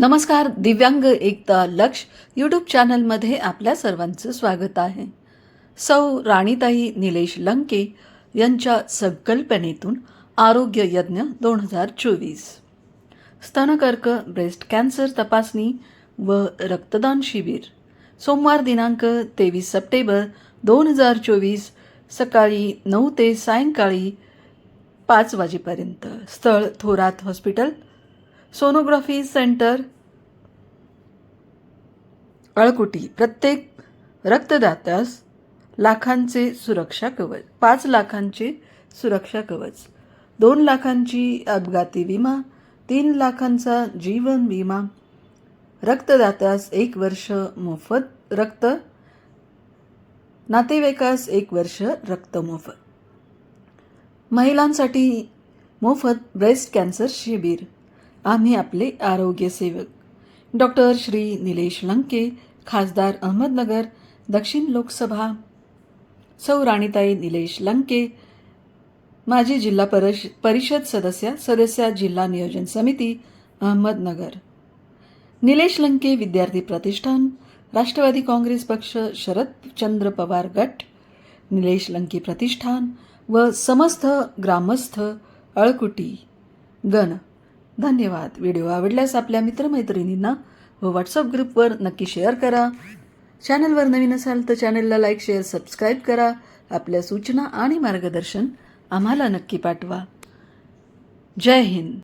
नमस्कार दिव्यांग एकता लक्ष यूट्यूब चॅनलमध्ये आपल्या सर्वांचं स्वागत आहे. सौ राणीताई निलेश लंके यांच्या संकल्पनेतून आरोग्य यज्ञ दोन हजार चोवीस. स्तनकर्क ब्रेस्ट कॅन्सर तपासणी व रक्तदान शिबिर. सोमवार दिनांक तेवीस सप्टेंबर दोन हजार चोवीस सकाळी नऊ ते सायंकाळी पाच वाजेपर्यंत. स्थळ Thorat hospital sonography centre Alkuti प्रत्येक रक्तदात्यास लाखांचे सुरक्षा कवच पाच लाखांचे सुरक्षा कवच दोन लाखांची अपघाती विमा तीन लाखांचा जीवन विमा रक्तदात्यास एक वर्ष मोफत रक्त नातेवाईकास एक वर्ष रक्त मोफत. महिलांसाठी मोफत ब्रेस्ट कॅन्सर शिबिर आम्ही आपले आरोग्य सेवक. डॉक्टर श्री निलेश लंके खासदार अहमदनगर दक्षिण लोकसभा. सौ राणीताई निलेश लंके माजी जिल्हा परिष परिषद सदस्य सदस्य जिल्हा नियोजन समिती अहमदनगर. निलेश लंके विद्यार्थी प्रतिष्ठान राष्ट्रवादी काँग्रेस पक्ष शरदचंद्र पवार गट. निलेश लंके प्रतिष्ठान व समस्त ग्रामस्थ अळकुटी. गण धन्यवाद. व्हिडिओ आवडल्यास आपल्या मित्रमैत्रिणींना व व्हॉट्सअप ग्रुपवर नक्की शेअर करा. चॅनलवर नवीन असाल तर चॅनलला लाईक शेअर सबस्क्राईब करा. आपल्या सूचना आणि मार्गदर्शन आम्हाला नक्की पाठवा. जय हिंद.